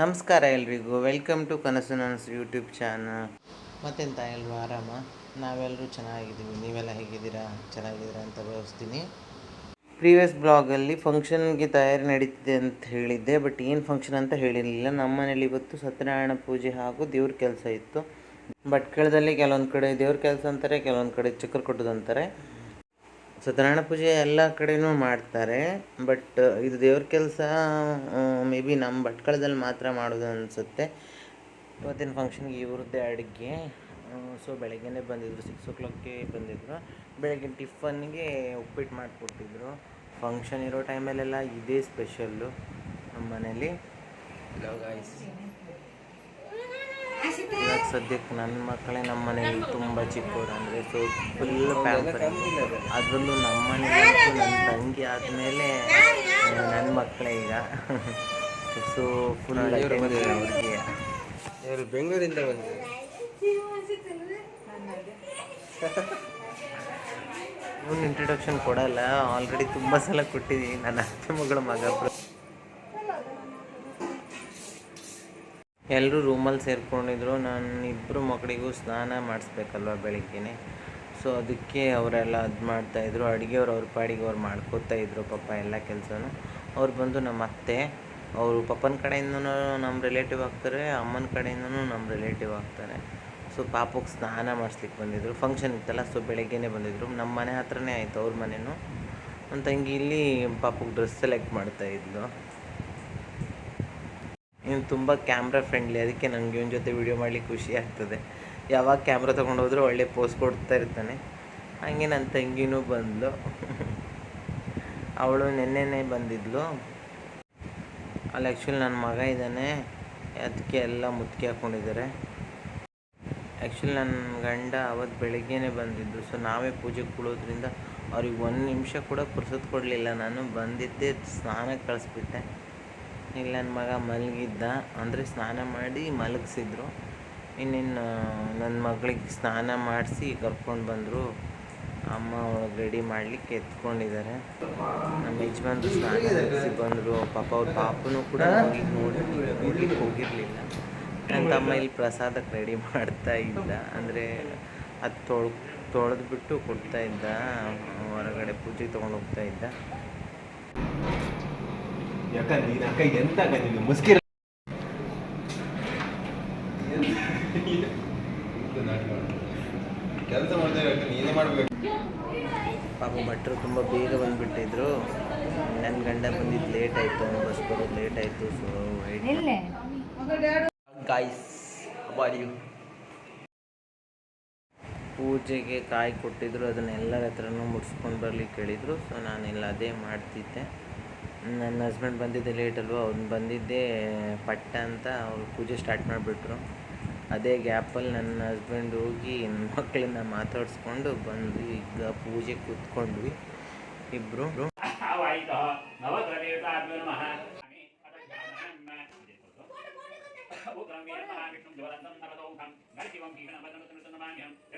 ನಮಸ್ಕಾರ ಎಲ್ರಿಗೂ. Welcome to ಕನಸು ನನಸು ಯೂಟ್ಯೂಬ್ ಚಾನಲ್ ಮತ್ತೆಂತ ಎಲ್ರು ಆರಾಮ? ನಾವೆಲ್ಲರೂ ಚೆನ್ನಾಗಿದ್ದೀವಿ. ನೀವೆಲ್ಲ ಹೇಗಿದ್ದೀರಾ? ಚೆನ್ನಾಗಿದ್ದೀರಾ ಅಂತ ಭಾವಿಸ್ತೀನಿ ಪ್ರೀವಿಯಸ್ ಬ್ಲಾಗಲ್ಲಿ ಫಂಕ್ಷನ್ಗೆ ತಯಾರಿ ನಡೀತಿದೆ ಅಂತ ಹೇಳಿದ್ದೆ ಬಟ್ ಏನು ಫಂಕ್ಷನ್ ಅಂತ ಹೇಳಿರಲಿಲ್ಲ. ನಮ್ಮ ಮನೇಲಿ ಇವತ್ತು ಸತ್ಯನಾರಾಯಣ ಪೂಜೆ ಹಾಗೂ ದೇವ್ರ ಕೆಲಸ ಇತ್ತು. ಭಟ್ಕಳದಲ್ಲಿ ಕೆಲವೊಂದು ಕಡೆ ದೇವ್ರ ಕೆಲಸ ಅಂತಾರೆ, ಕೆಲವೊಂದು ಕಡೆ ಚಕ್ರ ಕೊಟ್ಟದಂತಾರೆ ಸತ್ಯನಾರಾಯಣ ಪೂಜೆ ಎಲ್ಲ ಕಡೆಯೂ ಮಾಡ್ತಾರೆ ಬಟ್ ಇದು ದೇವ್ರ ಕೆಲಸ ಮೇ ಬಿ ನಮ್ಮ ಭಟ್ಕಳದಲ್ಲಿ ಮಾತ್ರ ಮಾಡೋದು ಅನಿಸುತ್ತೆ. ಇವತ್ತಿನ ಫಂಕ್ಷನ್ಗೆ ಇವ್ರದ್ದೇ ಅಡುಗೆ. ಸೊ ಬೆಳಗ್ಗೆನೇ ಬಂದಿದ್ದರು ಸಿಕ್ಸ್ ಓ ಕ್ಲಾಕ್ಗೆ ಬಂದಿದ್ದರು ಬೆಳಗ್ಗೆ ಟಿಫನ್ಗೆ ಉಪ್ಪಿಟ್ಟು ಮಾಡಿಕೊಟ್ಟಿದ್ರು. ಫಂಕ್ಷನ್ ಇರೋ ಟೈಮಲ್ಲೆಲ್ಲ ಇದೇ ಸ್ಪೆಷಲ್ಲು ನಮ್ಮ ಮನೇಲಿ ಇವಾಗ ಸದ್ಯಕ್ಕೆ ನನ್ನ ಮಕ್ಕಳೇ ನಮ್ಮ ಮನೆಯಲ್ಲಿ ತುಂಬ ಚಿಕ್ಕವರು ಅಂದರೆ ಸೊ ಫುಲ್ ಪ್ಯಾಂಪರ್ ಅದರಲ್ಲೂ ನಮ್ಮ ಮನೇಲಿ ನನ್ನ ತಂಗಿ ಆದಮೇಲೆ ನನ್ನ ಮಕ್ಕಳೇ ಈಗ. ಸೊ ಫುಲ್ ಅವ್ರಿಗೆ. ಇವರು ಬೆಂಗಳೂರಿಂದ ಬಂದಿದ್ದಾರೆ. ಇವನು ಇಂಟ್ರಡಕ್ಷನ್ ಕೊಡಲ್ಲ. ಆಲ್ರೆಡಿ ತುಂಬ ಸಲ ಕೊಟ್ಟಿದ್ದೀನಿ ನನ್ನ ಅತ್ತೆ ಮಗಳ ಮಗ. ಎಲ್ಲರೂ ರೂಮಲ್ಲಿ ಸೇರಿಕೊಂಡಿದ್ರು. ನಾನು ಇಬ್ಬರು ಮಕ್ಕಳಿಗೂ ಸ್ನಾನ ಮಾಡಿಸ್ಬೇಕಲ್ವ ಬೆಳಿಗ್ಗೆನೆ. ಸೊ ಅದಕ್ಕೆ ಅವರೆಲ್ಲ ಅದು ಮಾಡ್ತಾಯಿದ್ರು ಅಡುಗೆಯವ್ರು ಅವ್ರ ಪಾಡಿಗೆ ಅವ್ರು ಮಾಡ್ಕೋತಾ ಇದ್ರು ಪಾಪ ಎಲ್ಲ ಕೆಲಸನೂ. ಅವ್ರು ಬಂದು ನಮ್ಮ ಅತ್ತೆ, ಅವರು ಪಪ್ಪನ ಕಡೆಯಿಂದನೂ ನಮ್ಮ ರಿಲೇಟಿವ್ ಆಗ್ತಾರೆ, ಅಮ್ಮನ ಕಡೆಯಿಂದನೂ ನಮ್ಮ ರಿಲೇಟಿವ್ ಆಗ್ತಾರೆ. ಸೊ ಪಾಪಕ್ಕೆ ಸ್ನಾನ ಮಾಡಿಸ್ಲಿಕ್ಕೆ ಬಂದಿದ್ದರು ಫಂಕ್ಷನ್ ಇತ್ತಲ್ಲ ಸೊ ಬೆಳಗ್ಗೆನೇ ಬಂದಿದ್ದರು ನಮ್ಮ ಮನೆ ಹತ್ರನೇ ಆಯಿತು, ಅವ್ರ ಮನೆಯೂ ನನ್ನ ತಂಗಿ ಇಲ್ಲಿ ಪಾಪಕ್ಕೆ ಡ್ರೆಸ್ ಸೆಲೆಕ್ಟ್ ಮಾಡ್ತಾ ಇನ್ನು ತುಂಬ ಕ್ಯಾಮ್ರಾ ಫ್ರೆಂಡ್ಲಿ ಅದಕ್ಕೆ ನನಗೆ ಇವನ ಜೊತೆ ವೀಡಿಯೋ ಮಾಡ್ಲಿಕ್ಕೆ ಖುಷಿ ಆಗ್ತದೆ. ಯಾವಾಗ ಕ್ಯಾಮ್ರಾ ತೊಗೊಂಡು ಹೋದರೂ ಒಳ್ಳೆ ಪೋಸ್ ಕೊಡ್ತಾ ಇರ್ತಾನೆ. ಹಾಗೆ ನನ್ನ ತಂಗಿನೂ ಬಂದಳು ಅವಳು ನೆನ್ನೆನೇ ಬಂದಿದ್ಲು. ಅಲ್ಲಿ ಆ್ಯಕ್ಚುಲಿ ನನ್ನ ಮಗ ಇದ್ದಾನೆ. ಅದಕ್ಕೆ ಎಲ್ಲ ಮುತ್ತಿಗೆ ಹಾಕ್ಕೊಂಡಿದ್ದಾರೆ ಆ್ಯಕ್ಚುಲಿ ನನ್ನ ಗಂಡ ಅವತ್ತು ಬೆಳಗ್ಗೆನೇ ಬಂದಿದ್ದು. ಸೊ ನಾವೇ ಪೂಜೆಗೆ ಕೊಡೋದ್ರಿಂದ ಅವ್ರಿಗೆ ಒಂದು ನಿಮಿಷ ಕೂಡ ಪುರ್ಸೊತ್ತು ಕೊಡಲಿಲ್ಲ. ನಾನು ಬಂದಿದ್ದೆ ಸ್ನಾನಕ್ಕೆ ಕಳಿಸ್ಬಿಟ್ಟೆ. ಇಲ್ಲಿ ನನ್ನ ಮಗ ಮಲಗಿದ್ದ. ಅಂದರೆ ಸ್ನಾನ ಮಾಡಿ ಮಲಗಿಸಿದ್ರು. ಇನ್ನೇನು ನನ್ನ ಮಗಳಿಗೆ ಸ್ನಾನ ಮಾಡಿಸಿ ಕರ್ಕೊಂಡು ಬಂದರು. ಅಮ್ಮ ಒಳಗೆ ರೆಡಿ ಮಾಡಲಿಕ್ಕೆ ಎತ್ಕೊಂಡಿದ್ದಾರೆ ನಮ್ಮ ಯಜಮಾನ್ರು ಸ್ನಾನ ಮಾಡಿಸಿ ಬಂದರು. ಪಾಪ ಅವ್ರ ಪಾಪನೂ ಕೂಡ ಹೋಗಿ ನೋಡಿ ನೋಡ್ಲಿಕ್ಕೆ ಹೋಗಿರಲಿಲ್ಲ. ನನ್ನ ತಮ್ಮ ಇಲ್ಲಿ ಪ್ರಸಾದಕ್ಕೆ ರೆಡಿ ಮಾಡ್ತಾ ಇದ್ದ. ಅಂದರೆ ಅದು ತೊಳ್ ತೊಳೆದ್ಬಿಟ್ಟು ಕೊಡ್ತಾ ಇದ್ದ. ಹೊರಗಡೆ ಪೂಜೆ ತೊಗೊಂಡು ಹೋಗ್ತಾ ಇದ್ದ. ಯಾಕ ನೀನು ಅಕ್ಕ ಎಂತ ನೀನು ಮುಸ್ಕಿರ ಕೆಲಸ ಮಾಡ್ತೇವೆ ನೀನೇ ಮಾಡ್ಬೇಕು ಪಾಪ ಭಟ್ರು ತುಂಬ ಬೇಗ ಬಂದ್ಬಿಟ್ಟಿದ್ರು. ನನ್ನ ಗಂಡ ಬಂದಿದ್ದು ಲೇಟ್ ಆಯಿತು ಅವ್ನು ಬಸ್ ಬರೋದು ಲೇಟ್ ಆಯಿತು ಸೊ ಗಾಯ್ಸ್ ಯು ಪೂಜೆಗೆ ಕಾಯಿ ಕೊಟ್ಟಿದ್ರು ಅದನ್ನ ಎಲ್ಲರ ಹತ್ರನೂ ಮುಡ್ಸ್ಕೊಂಡು ಬರ್ಲಿಕ್ಕೆ ಹೇಳಿದರು ಸೊ ನಾನೆಲ್ಲ ಅದೇ ಮಾಡ್ತಿದ್ದೆ. ನನ್ನ ಹಸ್ಬೆಂಡ್ ಬಂದಿದ್ದೆ ಲೇಟ್ ಅಲ್ವ? ಅವ್ನು ಬಂದಿದ್ದೆ ಪಟ್ಟ ಅಂತ ಅವ್ರು ಪೂಜೆ ಸ್ಟಾರ್ಟ್ ಮಾಡಿಬಿಟ್ರು. ಅದೇ ಗ್ಯಾಪಲ್ಲಿ ನನ್ನ ಹಸ್ಬೆಂಡ್ ಹೋಗಿ ನನ್ನ ಮಕ್ಕಳನ್ನ ಮಾತಾಡಿಸ್ಕೊಂಡು ಬಂದು ಈಗ ಪೂಜೆ ಕೂತ್ಕೊಂಡ್ವಿ ಇಬ್ಬರು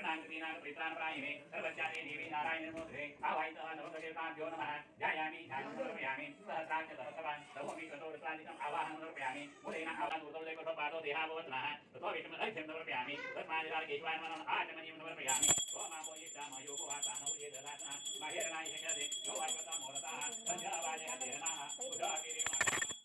कृतीनागृतीनागप्रीतान्परायणे सर्वस्यादे देवी नारायणमूर्ते आवाहितः नवसदेवताभ्यो नमः ध्यायामि ध्यानं समर्पयामि सहस्राक्ष सहस्रवान् नवमि कृतोरित्रादिकम् आवाहनं समर्पयामि मूलेन आवाहनमुदौले कठोपादो देहाभवत् नः ततो विष्णुरैक्ष्यं समर्पयामि तस्मादिरागेश्वानमनम् आचमनीयं समर्पयामि सोमापोयिष्टामयोगो वातानौ ये ददातः महेरणाय शङ्करे यो वायुवता मोरताः सञ्जावाजः धीरणाः उदागिरिमाः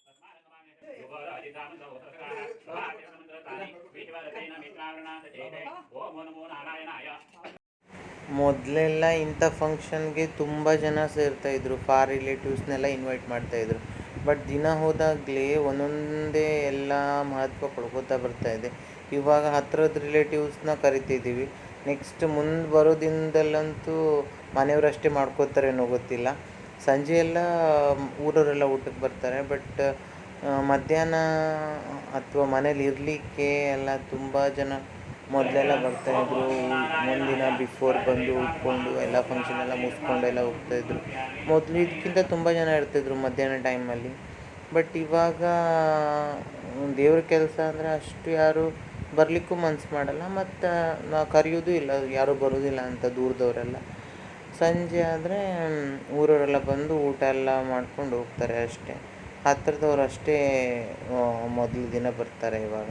ಮೊದಲೆಲ್ಲ ಇಂಥ ಫಂಕ್ಷನ್ಗೆ ತುಂಬ ಜನ ಸೇರ್ತಾ ಇದ್ರು ಫಾರ್ ರಿಲೇಟಿವ್ಸ್ನೆಲ್ಲ ಇನ್ವೈಟ್ ಮಾಡ್ತಾಯಿದ್ರು ಬಟ್ ದಿನ ಹೋದಾಗಲೇ ಒಂದೊಂದೇ ಎಲ್ಲ ಮಹತ್ವ ಪಡ್ಕೋತಾ ಇದೆ. ಇವಾಗ ಹತ್ರದ ರಿಲೇಟಿವ್ಸ್ನ ಕರಿತಿದ್ದೀವಿ. ನೆಕ್ಸ್ಟ್ ಮುಂದೆ ಬರೋ ದಿನದಲ್ಲಂತೂ ಮನೆಯವರಷ್ಟೇ ಮಾಡ್ಕೋತಾರೇನೋ ಗೊತ್ತಿಲ್ಲ. ಸಂಜೆ ಎಲ್ಲ ಊರವರೆಲ್ಲ ಊಟಕ್ಕೆ ಬರ್ತಾರೆ. ಬಟ್ ಮಧ್ಯಾಹ್ನ ಅಥವಾ ಮನೇಲಿ ಇರಲಿಕ್ಕೆ ಎಲ್ಲ ತುಂಬ ಜನ ಮೊದಲೆಲ್ಲ ಬರ್ತಾಯಿದ್ರು ಮುಂದಿನ ಬಿಫೋರ್ ಬಂದು ಉಳ್ಕೊಂಡು ಎಲ್ಲ ಫಂಕ್ಷನ್ ಎಲ್ಲ ಮುಗಿಸ್ಕೊಂಡು ಎಲ್ಲ ಹೋಗ್ತಾಯಿದ್ರು ಮೊದಲು ಇದಕ್ಕಿಂತ ತುಂಬ ಜನ ಇರ್ತಿದ್ರು ಮಧ್ಯಾಹ್ನ ಟೈಮಲ್ಲಿ ಬಟ್ ಇವಾಗ ದೇವ್ರ ಕೆಲಸ ಅಂದರೆ ಅಷ್ಟು ಯಾರು ಬರಲಿಕ್ಕೂ ಮನ್ಸು ಮಾಡಲ್ಲ. ಮತ್ತು ನಾವು ಕರೆಯೋದು ಇಲ್ಲ, ಯಾರೂ ಬರೋದಿಲ್ಲ ಅಂತ ದೂರದವರೆಲ್ಲ. ಸಂಜೆ ಆದರೆ ಊರವರೆಲ್ಲ ಬಂದು ಊಟ ಎಲ್ಲ ಮಾಡ್ಕೊಂಡು ಹೋಗ್ತಾರೆ ಅಷ್ಟೇ. ಹತ್ರದವ್ರು ಅಷ್ಟೇ ಮೊದಲು ದಿನ ಬರ್ತಾರೆ ಇವಾಗ.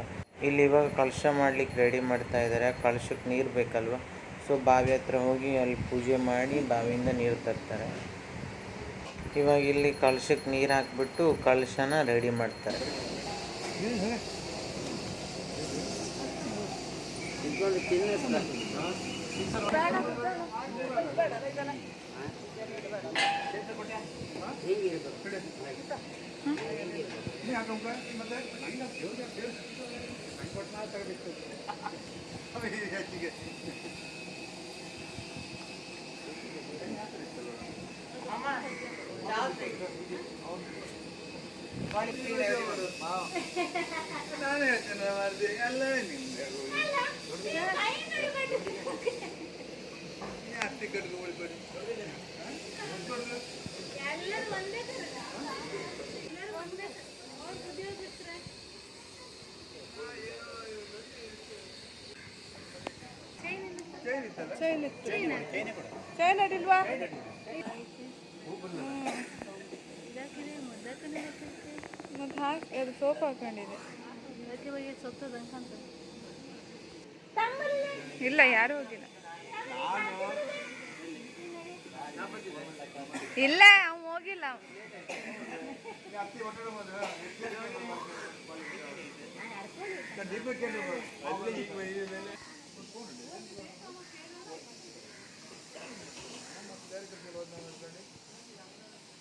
ಇಲ್ಲಿ ಇವಾಗ ಕಲಶ ಮಾಡ್ಲಿಕ್ಕೆ ರೆಡಿ ಮಾಡ್ತಾ ಇದ್ದಾರೆ ಕಲಶಕ್ಕೆ ನೀರು ಬೇಕಲ್ವ? ಸೊ ಬಾವಿ ಹತ್ರ ಹೋಗಿ ಅಲ್ಲಿ ಪೂಜೆ ಮಾಡಿ ಬಾವಿಯಿಂದ ನೀರು ತರ್ತಾರೆ. ಇವಾಗ ಇಲ್ಲಿ ಕಲಶಕ್ಕೆ ನೀರು ಹಾಕ್ಬಿಟ್ಟು ಕಲಶನ ರೆಡಿ ಮಾಡ್ತಾರೆ. ಎಲ್ಲರೂ ಒಂದೇ ತರ ಎಲ್ಲರೂ ಒಂದೇ ಉದ್ಯೋಗ ಬಿಟ್ರೆ ಚೈನ್ ಚೈನ್ ಅಡಿಲ್ವಾ? ಮತ್ತೆ ಹಾಕಿ ಅದು ಸೋಪ್ ಹಾಕೊಂಡಿದೆ. ಇಲ್ಲ ಯಾರು ಹೋಗಿಲ್ಲ. ಇಲ್ಲ ಅವ್ನು ಹೋಗಿಲ್ಲ. ಈಗ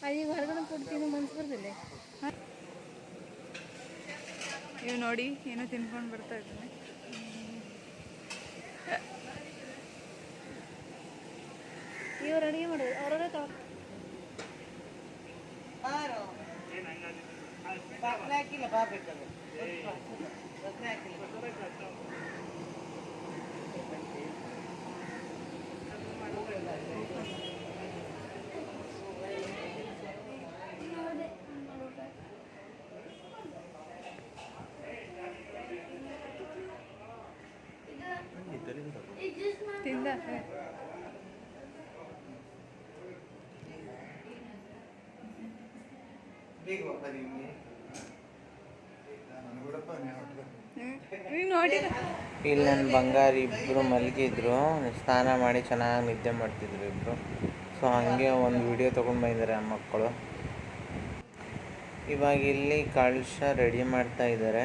ಅದೀಗ ಹೊರಗಡೆ ಕೊಡ್ತೀನಿ ಮನ್ಸು ಬರ್ತಿಲ್ಲ ಇವ್ ನೋಡಿ ಏನೋ ತಿನ್ಕೊಂಡು ಬರ್ತಾ ಇದ್ದಾನೆ ಇವ್ರು ಅಡುಗೆ ಮಾಡೋದು ಅವ್ರವ್ರೆ Claro. Pa, aquí la va a ver. Papá aquí la ver. ಇಲ್ಲಿ ನನ್ನ ಬಂಗಾರ ಇಬ್ಬರು ಮಲಗಿದ್ರು, ಸ್ನಾನ ಮಾಡಿ ಚೆನ್ನಾಗಿ ನಿದ್ದೆ ಮಾಡ್ತಿದ್ರು ಇಬ್ಬರು ಸೊ ಹಾಗೆ ಒಂದು ವಿಡಿಯೋ ತೊಗೊಂಡು ಬಂದಿದ್ದಾರೆ ಆ ಮಕ್ಕಳು. ಇವಾಗ ಇಲ್ಲಿ ಕಳಶ ರೆಡಿ ಮಾಡ್ತಾ ಇದ್ದಾರೆ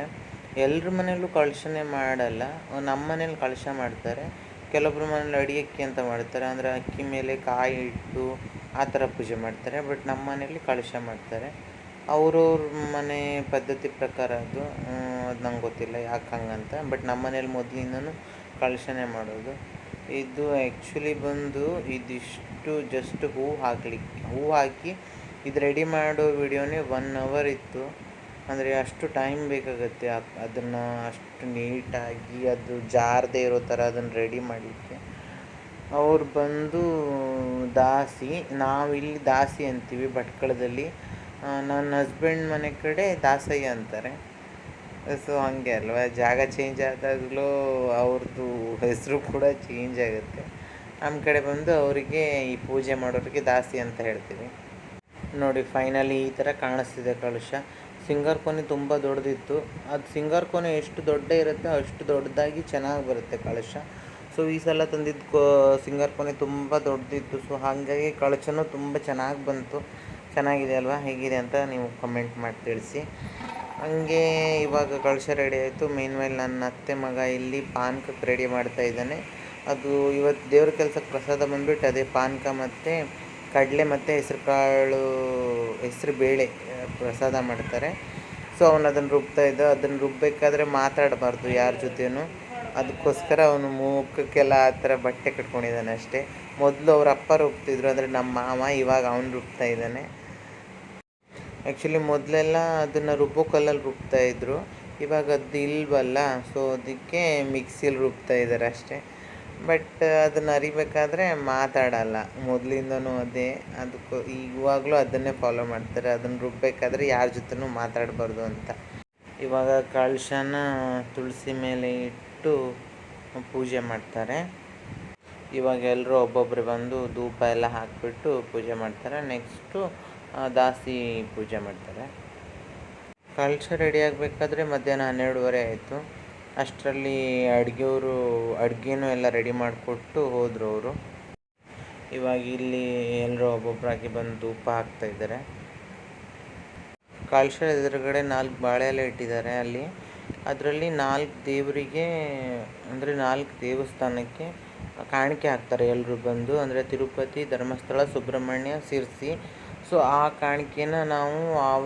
ಎಲ್ಲರ ಮನೇಲೂ ಕಳಶನೇ ಮಾಡಲ್ಲ. ನಮ್ಮ ಮನೇಲಿ ಕಳಶ ಮಾಡ್ತಾರೆ. ಕೆಲವೊಬ್ಬರು ಮನೇಲಿ ಅಡಿಯಕ್ಕಿ ಅಂತ ಮಾಡ್ತಾರೆ. ಅಂದರೆ ಅಕ್ಕಿ ಮೇಲೆ ಕಾಯಿ ಇಟ್ಟು ಆ ಥರ ಪೂಜೆ ಮಾಡ್ತಾರೆ. ಬಟ್ ನಮ್ಮ ಮನೇಲಿ ಕಳಶ ಮಾಡ್ತಾರೆ. ಅವ್ರವ್ರ ಮನೆ ಪದ್ಧತಿ ಪ್ರಕಾರ ಅದು. ಅದು ನಂಗೆ ಗೊತ್ತಿಲ್ಲ ಯಾಕೆ ಹಂಗಂತ. ಬಟ್ ನಮ್ಮ ಮನೇಲಿ ಮೊದಲಿಂದನೂ ಕಳಶನೇ ಮಾಡೋದು. ಇದು ಆ್ಯಕ್ಚುಲಿ ಬಂದು ಇದಿಷ್ಟು ಜಸ್ಟ್ ಹೂ ಹಾಕ್ಲಿಕ್ಕೆ ಹೂ ಹಾಕಿ ಇದು ರೆಡಿ ಮಾಡೋ ವಿಡಿಯೋನೇ ಒನ್ ಅವರ್ ಇತ್ತು. ಅಂದರೆ ಅಷ್ಟು ಟೈಮ್ ಬೇಕಾಗುತ್ತೆ ಅದನ್ನು ಅಷ್ಟು ನೀಟಾಗಿ ಅದು ಜಾರದೇ ಇರೋ ಥರ ಅದನ್ನು ರೆಡಿ ಮಾಡಲಿಕ್ಕೆ. ಅವ್ರು ಬಂದು ದಾಸಿ ನಾವಿಲ್ಲಿ ದಾಸಿ ಅಂತೀವಿ ಭಟ್ಕಳದಲ್ಲಿ. ನನ್ನ ಹಸ್ಬೆಂಡ್ ಮನೆ ಕಡೆ ದಾಸಯ್ಯ ಅಂತಾರೆ. ಸೊ, ಹಂಗೆ ಅಲ್ವಾ? ಜಾಗ ಚೇಂಜ್ ಆದಾಗಲೂ ಅವ್ರದ್ದು ಹೆಸರು ಕೂಡ ಚೇಂಜ್ ಆಗುತ್ತೆ. ನಮ್ಮ ಕಡೆ ಬಂದು ಅವರಿಗೆ ಈ ಪೂಜೆ ಮಾಡೋರಿಗೆ ದಾಸಿ ಅಂತ ಹೇಳ್ತೀವಿ. ನೋಡಿ ಫೈನಲಿ ಈ ಥರ ಕಾಣಿಸ್ತಿದೆ ಕಲಶ ಸಿಂಗರ್ ಕೊನೆ ತುಂಬ ದೊಡ್ಡದಿತ್ತು. ಅದು ಸಿಂಗರ್ ಕೊನೆ ಎಷ್ಟು ದೊಡ್ಡ ಇರುತ್ತೆ, ಅಷ್ಟು ದೊಡ್ಡದಾಗಿ ಚೆನ್ನಾಗಿ ಬರುತ್ತೆ ಕಳಶ ಸೊ, ಈ ಸಲ ತಂದಿದ್ದು ಕೋ, ಸಿಂಗರ್ ಕೊನೆ ತುಂಬ ದೊಡ್ಡದಿತ್ತು. ಸೊ, ಹಾಗಾಗಿ ಕಳಶನೂ ತುಂಬ ಚೆನ್ನಾಗಿ ಬಂತು. ಚೆನ್ನಾಗಿದೆ ಅಲ್ವಾ? ಹೇಗಿದೆ ಅಂತ ನೀವು ಕಮೆಂಟ್ ಮಾಡಿ ತಿಳಿಸಿ. ಹಂಗೆ ಇವಾಗ ಕಳಶ ರೆಡಿ ಆಯಿತು. ಮೇನ್ ಮೇಲೆ ನನ್ನ ಅತ್ತೆ ಮಗ ಇಲ್ಲಿ ಪಾನಕಕ್ಕೆ ರೆಡಿ ಮಾಡ್ತಾ ಇದ್ದಾನೆ. ಅದು ಇವತ್ತು ದೇವ್ರ ಕೆಲಸಕ್ಕೆ ಪ್ರಸಾದ ಬಂದುಬಿಟ್ಟು ಅದೇ ಪಾನಕ ಮತ್ತು ಕಡಲೆ ಮತ್ತು ಹೆಸ್ರು ಕಾಳು, ಹೆಸ್ರು ಬೇಳೆ ಪ್ರಸಾದ ಮಾಡ್ತಾರೆ. ಸೊ ಅವನು ಅದನ್ನು ರುಬ್ತಾ ಇದ್ದ. ಅದನ್ನು ರುಬ್ಬೇಕಾದ್ರೆ ಮಾತಾಡಬಾರ್ದು ಯಾರ ಜೊತೆಯೂ ಅದಕ್ಕೋಸ್ಕರ ಅವನು ಮೂಕಕ್ಕೆಲ್ಲ ಆ ಥರ ಬಟ್ಟೆ ಕಟ್ಕೊಂಡಿದ್ದಾನೆ ಅಷ್ಟೇ. ಮೊದಲು ಅವ್ರ ಅಪ್ಪ ರುಬ್ತಿದ್ರು ಅಂದರೆ ನಮ್ಮ ಮಾವ ಇವಾಗ ಅವನು ರುಬ್ತಾ ಇದ್ದಾನೆ. ಆ್ಯಕ್ಚುಲಿ ಮೊದಲೆಲ್ಲ ಅದನ್ನು ರುಬ್ಬೋ ಕಲ್ಲಲ್ಲಿ ರುಬ್ತಾ ಇದ್ದರು ಇವಾಗ ಅದು ಇಲ್ವಲ್ಲ ಸೊ ಅದಕ್ಕೆ ಮಿಕ್ಸಿಲಿ ರುಬ್ತಾ ಇದ್ದಾರೆ ಅಷ್ಟೇ. ಬಟ್ ಅದನ್ನು ಅರಿಬೇಕಾದ್ರೆ ಮಾತಾಡಲ್ಲ. ಮೊದಲಿಂದನೂ ಅದೇ. ಅದಕ್ಕೂ ಇವಾಗಲೂ ಅದನ್ನೇ ಫಾಲೋ ಮಾಡ್ತಾರೆ. ಅದನ್ನು ರುಬ್ಬಬೇಕಾದ್ರೆ ಯಾರ ಜೊತೆನೂ ಮಾತಾಡಬಾರ್ದು ಅಂತ. ಇವಾಗ ಕಳಶನ ತುಳಸಿ ಮೇಲೆ ಇಟ್ಟು ಪೂಜೆ ಮಾಡ್ತಾರೆ. ಇವಾಗ ಎಲ್ಲರೂ ಒಬ್ಬೊಬ್ಬರು ಬಂದು ಧೂಪ ಎಲ್ಲ ಹಾಕಿಬಿಟ್ಟು ಪೂಜೆ ಮಾಡ್ತಾರೆ. ನೆಕ್ಸ್ಟು ದಾಸಿ ಪೂಜೆ ಮಾಡ್ತಾರೆ. ಕಳಶ ರೆಡಿ ಆಗಬೇಕಾದ್ರೆ ಮಧ್ಯಾಹ್ನ ಹನ್ನೆರಡುವರೆ ಆಯಿತು. ಅಷ್ಟರಲ್ಲಿ ಅಡುಗೆಯವರು, ಅಡುಗೆನೂ ಎಲ್ಲ ರೆಡಿ ಮಾಡಿಕೊಟ್ಟು ಹೋದರು ಅವರು. ಇವಾಗ ಇಲ್ಲಿ ಎಲ್ಲರೂ ಒಬ್ಬೊಬ್ಬರಾಗಿ ಬಂದು ಧೂಪ ಹಾಕ್ತಾ ಇದ್ದಾರೆ. ಕಳಶ ಎದುರುಗಡೆ ನಾಲ್ಕು ಬಾಳೆ ಎಲೆ ಇಟ್ಟಿದ್ದಾರೆ ಅಲ್ಲಿ. ಅದರಲ್ಲಿ ನಾಲ್ಕು ದೇವರಿಗೆ, ಅಂದರೆ ನಾಲ್ಕು ದೇವಸ್ಥಾನಕ್ಕೆ ಕಾಣಿಕೆ ಹಾಕ್ತಾರೆ ಎಲ್ಲರೂ ಬಂದು. ಅಂದರೆ ತಿರುಪತಿ, ಧರ್ಮಸ್ಥಳ, ಸುಬ್ರಹ್ಮಣ್ಯ, ಶಿರ್ಸಿ ಸೊ ಆ ಕಾಣಿಕೆನ ನಾವು ಆವ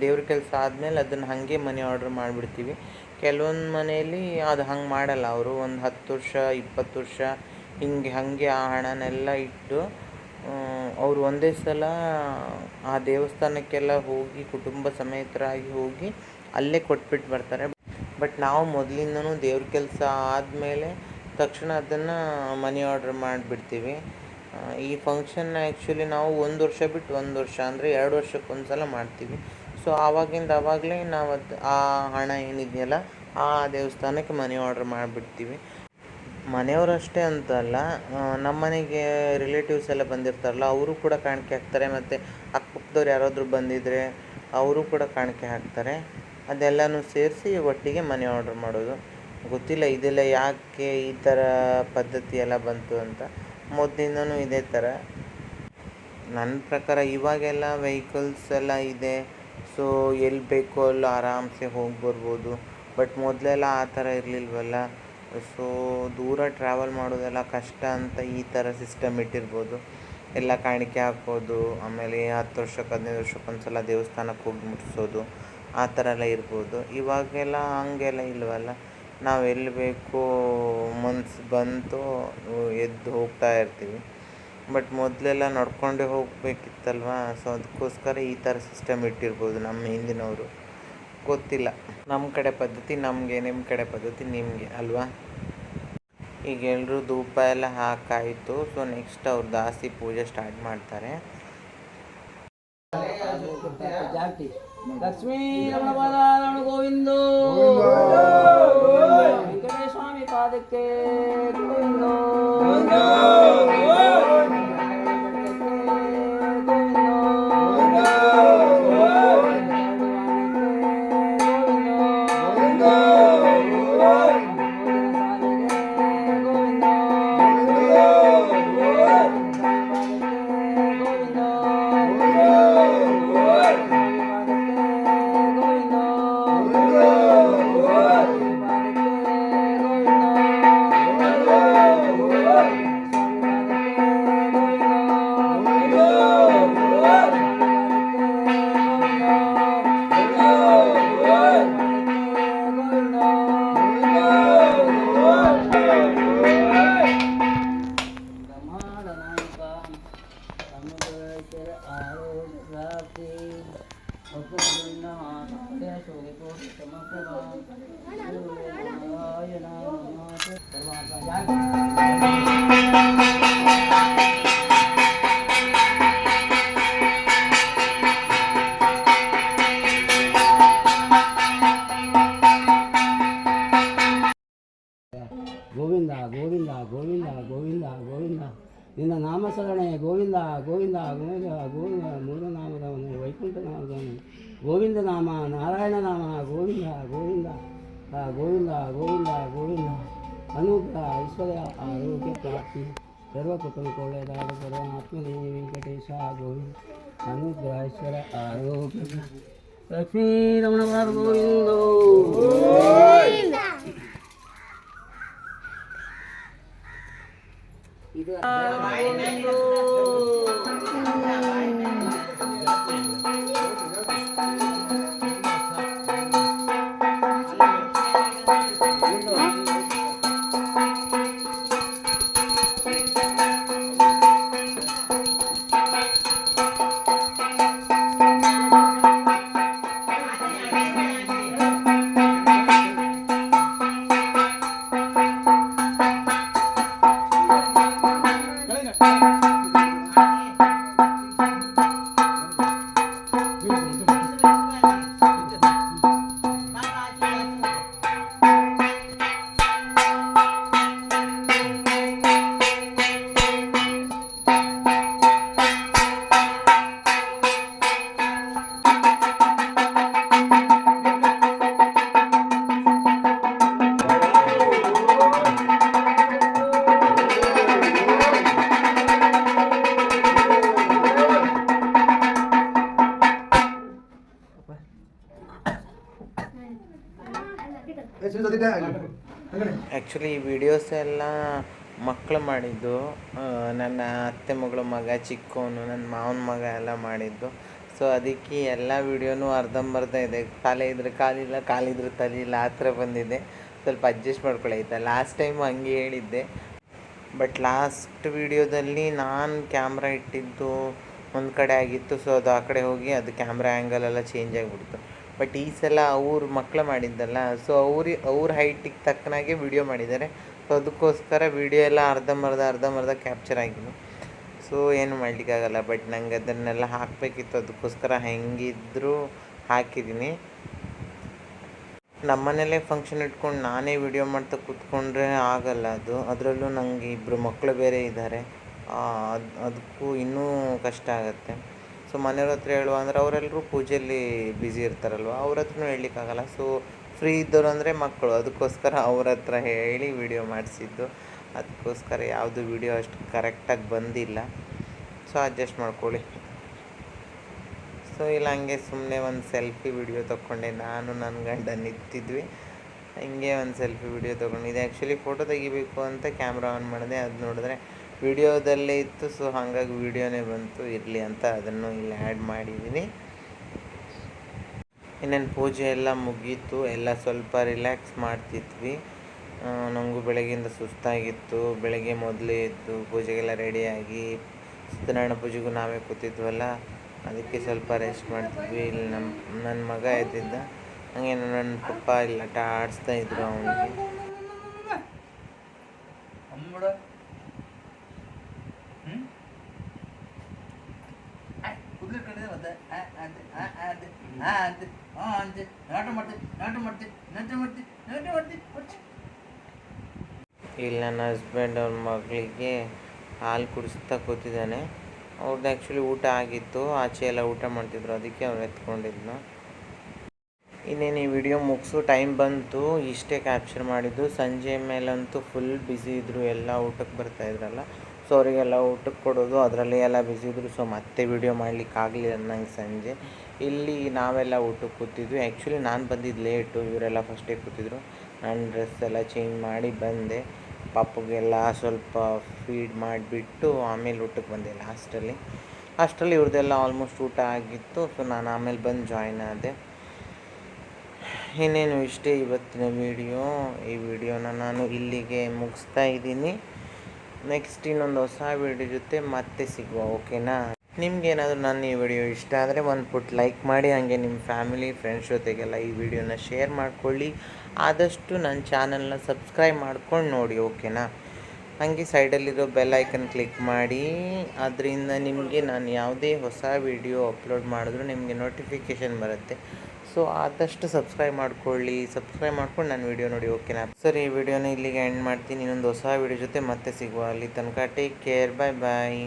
ದೇವ್ರ ಕೆಲಸ ಆದಮೇಲೆ ಅದನ್ನು ಹಾಗೆ ಮನಿ ಆರ್ಡ್ರ್ ಮಾಡಿಬಿಡ್ತೀವಿ. ಕೆಲವೊಂದು ಮನೆಯಲ್ಲಿ ಅದು ಹಂಗೆ ಮಾಡಲ್ಲ ಅವರು. ಒಂದು ಹತ್ತು ವರ್ಷ, ಇಪ್ಪತ್ತು ವರ್ಷ, ಹಿಂಗೆ, ಹಾಗೆ ಆ ಹಣನೆಲ್ಲ ಇಟ್ಟು ಅವರು ಒಂದೇ ಸಲ ಆ ದೇವಸ್ಥಾನಕ್ಕೆಲ್ಲ ಹೋಗಿ, ಕುಟುಂಬ ಸಮೇತರಾಗಿ ಹೋಗಿ ಅಲ್ಲೇ ಕೊಟ್ಬಿಟ್ಟು ಬರ್ತಾರೆ. ಬಟ್ ನಾವು ಮೊದಲಿಂದನೂ ದೇವ್ರ ಕೆಲಸ ಆದಮೇಲೆ ತಕ್ಷಣ ಅದನ್ನು ಮನಿ ಆರ್ಡ್ರ್ ಮಾಡಿಬಿಡ್ತೀವಿ. ಈ ಫಂಕ್ಷನ್ನ ಆ್ಯಕ್ಚುಲಿ ನಾವು ಒಂದು ವರ್ಷ ಬಿಟ್ಟು ಒಂದು ವರ್ಷ ಅಂದರೆ ಎರಡು ವರ್ಷಕ್ಕೆ ಒಂದು ಸಲ ಮಾಡ್ತೀವಿ. ಸೊ ಆವಾಗಿಂದ ಆವಾಗಲೇ ನಾವು ಅದು, ಆ ಹಣ ಏನಿದೆಯಲ್ಲ, ಆ ದೇವಸ್ಥಾನಕ್ಕೆ ಮನಿ ಆರ್ಡ್ರ್ ಮಾಡಿಬಿಡ್ತೀವಿ. ಮನೆಯವರಷ್ಟೇ ಅಂತಲ್ಲ ನಮ್ಮ ಮನೆಗೆ ರಿಲೇಟಿವ್ಸ್ ಎಲ್ಲ ಬಂದಿರ್ತಾರಲ್ಲ, ಅವರು ಕೂಡ ಕಾಣಿಕೆ ಹಾಕ್ತಾರೆ. ಮತ್ತು ಅಕ್ಕಪಕ್ಕದವ್ರು ಯಾರಾದರೂ ಬಂದಿದ್ದರೆ ಅವರು ಕೂಡ ಕಾಣಿಕೆ ಹಾಕ್ತಾರೆ. ಅದೆಲ್ಲನೂ ಸೇರಿಸಿ ಒಟ್ಟಿಗೆ ಮನಿ ಆರ್ಡ್ರ್ ಮಾಡೋದು. ಗೊತ್ತಿಲ್ಲ, ಇದೆಲ್ಲ ಯಾಕೆ ಈ ಥರ ಪದ್ಧತಿ ಎಲ್ಲ ಬಂತು ಅಂತ. ಮೊದಲಿಂದನೂ ಇದೇ ಥರ. ನನ್ನ ಪ್ರಕಾರ ಇವಾಗೆಲ್ಲ ವೆಹಿಕಲ್ಸ್ ಎಲ್ಲ ಇದೆ. ಸೊ ಎಲ್ಲಿ ಬೇಕೋ ಅಲ್ಲಿ ಆರಾಮ್ಸೆ ಹೋಗಿ ಬರ್ಬೋದು. ಬಟ್ ಮೊದಲೆಲ್ಲ ಆ ಥರ ಇರಲಿಲ್ವಲ್ಲ? ಸೊ ದೂರ ಟ್ರಾವೆಲ್ ಮಾಡೋದೆಲ್ಲ ಕಷ್ಟ ಅಂತ ಈ ಥರ ಸಿಸ್ಟಮ್ ಇಟ್ಟಿರ್ಬೋದು. ಎಲ್ಲ ಕಾಣಿಕೆ ಹಾಕೋದು, ಆಮೇಲೆ ಹತ್ತು ವರ್ಷಕ್ಕೆ ಹದಿನೈದು ವರ್ಷಕ್ಕೆ ಒಂದು ಸಲ ದೇವಸ್ಥಾನಕ್ಕೆ ಹೋಗಿ ಮುಟ್ಟಿಸೋದು ಆ ಥರ ಎಲ್ಲ ಇರ್ಬೋದು. ಇವಾಗೆಲ್ಲ ಹಂಗೆಲ್ಲ ಇಲ್ವಲ್ಲ? ನಾವು ಎಲ್ಲಿ ಬೇಕೋ ಮನ್ಸು ಬಂತು, ಎದ್ದು ಹೋಗ್ತಾ ಇರ್ತೀವಿ. ಬಟ್ ಮೊದಲೆಲ್ಲ ನಡ್ಕೊಂಡೇ ಹೋಗಬೇಕಿತ್ತಲ್ವ? ಸೊ ಅದಕ್ಕೋಸ್ಕರ ಈ ಥರ ಸಿಸ್ಟಮ್ ಇಟ್ಟಿರ್ಬೋದು ನಮ್ಮ ಹಿಂದಿನವರು. ಗೊತ್ತಿಲ್ಲ. ನಮ್ಮ ಕಡೆ ಪದ್ಧತಿ ನಮಗೆ ನಿಮ್ಮ ಕಡೆ ಪದ್ಧತಿ ನಿಮಗೆ, ಅಲ್ವಾ? ಈಗ ಎಲ್ಲರೂ ಧೂಪ ಎಲ್ಲ ಹಾಕಾಯಿತು ಸೊ ನೆಕ್ಸ್ಟ್ ಅವ್ರು ದಾಸಿ ಪೂಜೆ ಸ್ಟಾರ್ಟ್ ಮಾಡ್ತಾರೆ. లక్ష్మీ రమణ పదాలను గోవిందో. వెంకటేశ్వామి పాదకే. கோவிந்தா கோவிந்தா கோவிந்தா கோவிந்தா முருகநாமதவனே வைகுண்டநாமதவனே கோவிந்தநாமா நாராயணநாமா கோவிந்தா கோவிந்தா கோவிந்தா கோவிந்தா கோவிந்தா. அனுகிரா ஐஸ்வர்யா ஆரோக்கிய பிராப்தி சர்வ குற்றம் கொள்ளையதாக சர்வம் ஆத்மதேவி வெங்கடேஷா கோவிந்த் அனுகிரா ஐஸ்வர ஆரோக்கிய லக்ஷ்மீ ரமண கோவிந்தோ. 啊哟！ಆ್ಯಕ್ಚುಲಿ ಈ ವಿಡಿಯೋಸ್ ಎಲ್ಲ ಮಕ್ಕಳು ಮಾಡಿದ್ದು. ನನ್ನ ಅತ್ತೆ ಮಗಳ ಮಗ ಚಿಕ್ಕವನು ನನ್ನ ಮಾವನ ಮಗ ಎಲ್ಲ ಮಾಡಿದ್ದು. ಸೊ ಅದಕ್ಕೆ ಎಲ್ಲ ವೀಡಿಯೋನೂ ಅರ್ಧಂಬರ್ಧ ಇದೆ. ತಲೆ ಇದ್ರೆ ಕಾಲಿಲ್ಲ, ಕಾಲಿದ್ರೆ ತಲೆ ಇಲ್ಲ, ಆ ಥರ ಬಂದಿದೆ. ಸ್ವಲ್ಪ ಅಡ್ಜಸ್ಟ್ ಮಾಡ್ಕೊಳ್ಳಿ ಆಯಿತಾ ಲಾಸ್ಟ್ ಟೈಮ್ ಹಂಗೆ ಹೇಳಿದ್ದೆ. ಬಟ್ ಲಾಸ್ಟ್ ವಿಡಿಯೋದಲ್ಲಿ ನಾನು ಕ್ಯಾಮ್ರಾ ಇಟ್ಟಿದ್ದು ಒಂದು ಕಡೆ ಆಗಿತ್ತು. ಸೊ ಅದು ಆ ಕಡೆ ಹೋಗಿ ಅದು ಕ್ಯಾಮ್ರಾ ಆ್ಯಂಗಲ್ ಎಲ್ಲ ಚೇಂಜ್ ಆಗಿಬಿಡ್ತು. ಬಟ್ ಈ ಸಲ ಅವ್ರ ಮಕ್ಕಳು ಮಾಡಿದ್ದಲ್ಲ ಸೊ ಅವ್ರಿ, ಅವ್ರ ಹೈಟಿಗೆ ತಕ್ಕನಾಗೆ ವಿಡಿಯೋ ಮಾಡಿದ್ದಾರೆ. ಸೊ ಅದಕ್ಕೋಸ್ಕರ ವಿಡಿಯೋ ಎಲ್ಲ ಅರ್ಧಂಬರ್ಧ ಅರ್ಧಂಬರ್ಧ ಕ್ಯಾಪ್ಚರ್ ಆಗಿದೆ ಸೊ ಏನು ಮಾಡಲಿಕ್ಕಾಗಲ್ಲ ಬಟ್ ನಂಗೆ ಅದನ್ನೆಲ್ಲ ಹಾಕಬೇಕಿತ್ತು ಅದಕ್ಕೋಸ್ಕರ ಹೆಂಗಿದ್ರೂ ಹಾಕಿದ್ದೀನಿ. ನಮ್ಮನೇಲೇ ಫಂಕ್ಷನ್ ಇಟ್ಕೊಂಡು ನಾನೇ ವಿಡಿಯೋ ಮಾಡ್ತಾ ಕೂತ್ಕೊಂಡ್ರೆ ಆಗಲ್ಲ ಅದು. ಅದರಲ್ಲೂ ನನಗೆ ಇಬ್ಬರು ಮಕ್ಕಳು ಬೇರೆ ಇದ್ದಾರೆ. ಅದು ಅದಕ್ಕೂ ಇನ್ನೂ ಕಷ್ಟ ಆಗುತ್ತೆ. ಸೊ ಮನೆಯವ್ರ ಹತ್ರ ಹೇಳುವ, ಅಂದರೆ ಅವರೆಲ್ಲರೂ ಪೂಜೆಯಲ್ಲಿ ಬ್ಯುಸಿ ಇರ್ತಾರಲ್ವ, ಅವ್ರ ಹತ್ರನೂ ಹೇಳಲಿಕ್ಕಾಗಲ್ಲ. ಸೊ ಫ್ರೀ ಇದ್ದವ್ರು ಅಂದರೆ ಮಕ್ಕಳು, ಅದಕ್ಕೋಸ್ಕರ ಅವ್ರ ಹತ್ರ ಹೇಳಿ ವಿಡಿಯೋ ಮಾಡಿಸಿದ್ದು. ಅದಕ್ಕೋಸ್ಕರ ಯಾವುದು ವಿಡಿಯೋ ಅಷ್ಟು ಕರೆಕ್ಟಾಗಿ ಬಂದಿಲ್ಲ. ಸೊ ಅಡ್ಜಸ್ಟ್ ಮಾಡ್ಕೊಳ್ಳಿ. ಸೊ ಇಲ್ಲ, ಹಂಗೆ ಸುಮ್ಮನೆ ಒಂದು ಸೆಲ್ಫಿ ವಿಡಿಯೋ ತೊಗೊಂಡೆ ನಾನು ನನ್ನ ಗಂಡ ನಿಂತಿದ್ವಿ. ಹಿಂಗೆ ಒಂದು ಸೆಲ್ಫಿ ವಿಡಿಯೋ ಇದು ಆ್ಯಕ್ಚುಲಿ ಫೋಟೋ ತೆಗಿಬೇಕು ಅಂತ ಕ್ಯಾಮ್ರಾ ಆನ್ ಮಾಡಿದೆ. ಅದು ನೋಡಿದ್ರೆ ವಿಡಿಯೋದಲ್ಲೇ ಇತ್ತು ಸೊ ಹಾಗಾಗಿ ವಿಡಿಯೋನೇ ಬಂತು. ಇರಲಿ ಅಂತ ಅದನ್ನು ಇಲ್ಲಿ ಆ್ಯಡ್ ಮಾಡಿದ್ದೀನಿ. ಇನ್ನೇನು ಪೂಜೆ ಎಲ್ಲ ಮುಗೀತು. ಎಲ್ಲ ಸ್ವಲ್ಪ ರಿಲ್ಯಾಕ್ಸ್ ಮಾಡ್ತಿದ್ವಿ. ನಮಗೂ ಬೆಳಗ್ಗೆಯಿಂದ ಸುಸ್ತಾಗಿತ್ತು. ಬೆಳಗ್ಗೆ ಮೊದಲೇ ಇದ್ದು ಪೂಜೆಗೆಲ್ಲ ರೆಡಿಯಾಗಿ ಸತ್ಯನಾರಾಯಣ ಪೂಜೆಗೂ ನಾವೇ ಕೂತಿದ್ವಲ್ಲ, ಅದಕ್ಕೆ ಸ್ವಲ್ಪ ರೆಸ್ಟ್ ಮಾಡ್ತಿದ್ವಿ. ಇಲ್ಲಿ ನಮ್ಮ ನನ್ನ ಮಗ ಎದ್ದಿದ್ದ ಹಾಗೆ ನನ್ನ ಪಪ್ಪ ಇಲ್ಲಿ, ಆಟ ಆಡಿಸ್ತಾ ಇದ್ರು ಅವನಿಗೆ. ಇಲ್ಲಿ, ನನ್ನ ಹಸ್ಬೆಂಡ್ ಅವ್ರ ಮಗಳಿಗೆ ಹಾಲು ಕುಡಿಸ್ತಾ ಕೂತಿದ್ದಾನೆ. ಅವ್ರದ್ದು ಆ್ಯಕ್ಚುಲಿ ಊಟ ಆಗಿತ್ತು, ಆಚೆ ಎಲ್ಲ ಊಟ ಮಾಡ್ತಿದ್ರು, ಅದಕ್ಕೆ ಅವ್ರು ಎತ್ಕೊಂಡಿದ್ನು ಇನ್ನೇನು ಈ ವಿಡಿಯೋ ಮುಗಿಸೋ ಟೈಮ್ ಬಂತು, ಇಷ್ಟೇ ಕ್ಯಾಪ್ಚರ್ ಮಾಡಿದ್ದು. ಸಂಜೆ ಮೇಲಂತೂ ಫುಲ್ ಬ್ಯುಸಿ ಇದ್ದರು ಎಲ್ಲ ಊಟಕ್ಕೆ ಬರ್ತಾ ಇದ್ರಲ್ಲ. ಸೊ ಅವರಿಗೆಲ್ಲ ಊಟಕ್ಕೆ ಕೊಡೋದು, ಅದರಲ್ಲಿ ಎಲ್ಲ ಬ್ಯುಸಿ ಇದ್ದರು ಸೊ ಮತ್ತೆ ವಿಡಿಯೋ ಮಾಡ್ಲಿಕ್ಕೆ ಆಗಲಿಲ್ಲ ಸಂಜೆ. ಇಲ್ಲಿ ನಾವೆಲ್ಲ ಊಟಕ್ಕೆ ಕೂತಿದ್ವಿ. ಆ್ಯಕ್ಚುಲಿ ನಾನು ಬಂದಿದ್ದು ಲೇಟು ಇವರೆಲ್ಲ ಫಸ್ಟೇ ಕೂತಿದ್ರು. ನಾನು ಡ್ರೆಸ್ ಎಲ್ಲ ಚೇಂಜ್ ಮಾಡಿ ಬಂದೆ. ಪಾಪಗೆಲ್ಲ ಸ್ವಲ್ಪ ಫೀಡ್ ಮಾಡಿಬಿಟ್ಟು ಆಮೇಲೆ ಊಟಕ್ಕೆ ಬಂದೆ ಲಾಸ್ಟಲ್ಲಿ ಅಷ್ಟರಲ್ಲಿ ಇವ್ರದ್ದೆಲ್ಲ ಆಲ್ಮೋಸ್ಟ್ ಊಟ ಆಗಿತ್ತು. ಸೊ ನಾನು ಆಮೇಲೆ ಬಂದು ಜಾಯ್ನ್ ಆದೆ. ಇನ್ನೇನು ಇಷ್ಟೇ ಇವತ್ತಿನ ವಿಡಿಯೋ ಈ ವಿಡಿಯೋನ ನಾನು ಇಲ್ಲಿಗೆ ಮುಗಿಸ್ತಾ ಇದ್ದೀನಿ. ನೆಕ್ಸ್ಟ್ ಇನ್ನೊಂದು ಹೊಸ ವಿಡಿಯೋ ಜೊತೆ ಮತ್ತೆ ಸಿಗುವ ಓಕೆನಾ ನಿಮ್ಗೇನಾದರೂ ನನ್ನ ಈ ವಿಡಿಯೋ ಇಷ್ಟ ಆದರೆ ಒಂದು ಪುಟ್ ಲೈಕ್ ಮಾಡಿ, ಹಾಗೆ ನಿಮ್ಮ ಫ್ಯಾಮಿಲಿ ಫ್ರೆಂಡ್ಸ್ ಜೊತೆಗೆಲ್ಲ ಈ ವಿಡಿಯೋನ ಶೇರ್ ಮಾಡ್ಕೊಳ್ಳಿ. ಆದಷ್ಟು ನನ್ನ ಚಾನಲ್ನ ಸಬ್ಸ್ಕ್ರೈಬ್ ಮಾಡ್ಕೊಂಡು ನೋಡಿ ಓಕೆನಾ ಹಾಗೆ ಸೈಡಲ್ಲಿರೋ ಬೆಲ್ ಐಕನ್ ಕ್ಲಿಕ್ ಮಾಡಿ, ಅದರಿಂದ ನಿಮಗೆ ನಾನು ಯಾವುದೇ ಹೊಸ ವಿಡಿಯೋ ಅಪ್ಲೋಡ್ ಮಾಡಿದ್ರು ನಿಮಗೆ ನೋಟಿಫಿಕೇಷನ್ ಬರುತ್ತೆ. ಸೊ ಆದಷ್ಟು ಸಬ್ಸ್ಕ್ರೈಬ್ ಮಾಡ್ಕೊಳ್ಳಿ. ಸಬ್ಸ್ಕ್ರೈಬ್ ಮಾಡ್ಕೊಂಡು ನಾನು ವಿಡಿಯೋ ನೋಡಿ ಓಕೆನಾ ಸರಿ, ಈ ವಿಡಿಯೋನ ಇಲ್ಲಿಗೆ ಎಂಡ್ ಮಾಡ್ತೀನಿ. ಇನ್ನೊಂದು ಹೊಸ ವಿಡಿಯೋ ಜೊತೆ ಮತ್ತೆ ಸಿಗುವ. ಅಲ್ಲಿ ತನಕ ಟೇಕ್ ಕೇರ್ ಬಾಯ್ ಬಾಯ್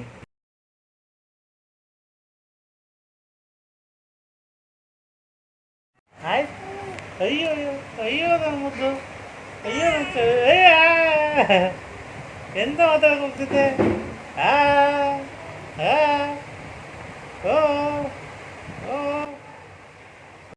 അയ്യോ അയ്യോ അയ്യോ മുത്തു. അയ്യോ എന്താ മാത്രം ആ ആ. ഓ ഓ